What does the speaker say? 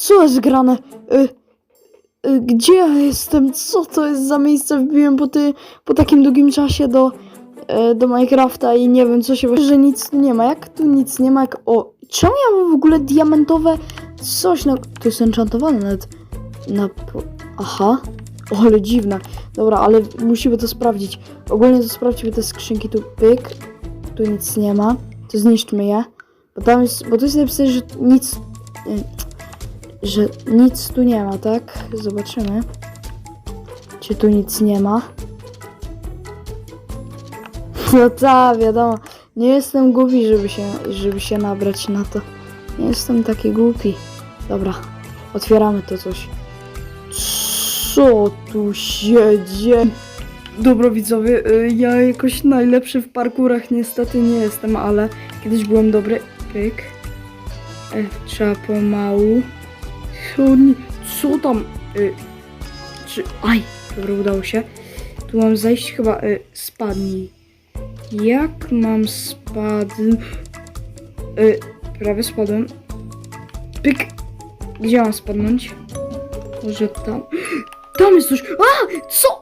Co jest grane? Y, y, gdzie ja jestem? Co to jest za miejsce? Wbiłem po, ty, po takim długim czasie do, y, do Minecrafta i nie wiem co się... Że nic tu nie ma. Jak tu nic nie ma? Jak... O, czemu ja mam w ogóle diamentowe coś na... To jest enchantowane nawet. Na... Aha. O, ale dziwne. Dobra, ale musimy to sprawdzić. Ogólnie to sprawdźmy te skrzynki tu. Pyk. Tu nic nie ma. To zniszczmy je. Bo tam jest... Bo tu jest napisane, że nic... Że nic tu nie ma, tak? Zobaczymy. Czy tu nic nie ma? No tak, wiadomo. Nie jestem głupi, żeby się, żeby się nabrać na to. Nie jestem taki głupi. Dobra, otwieramy to coś. Co tu się dzieje? Widzowie, y, ja jakoś najlepszy w parkurach niestety nie jestem, ale kiedyś byłem dobry. Pyk. E, trzeba pomału. Co, tam? Y, czy, aj, dobra, udało się. Tu mam zejść chyba, y, spadnij. Jak mam spadł? Y, prawie spadłem. Pyk. Gdzie mam spadnąć? Może tam. Tam jest coś. A! Co?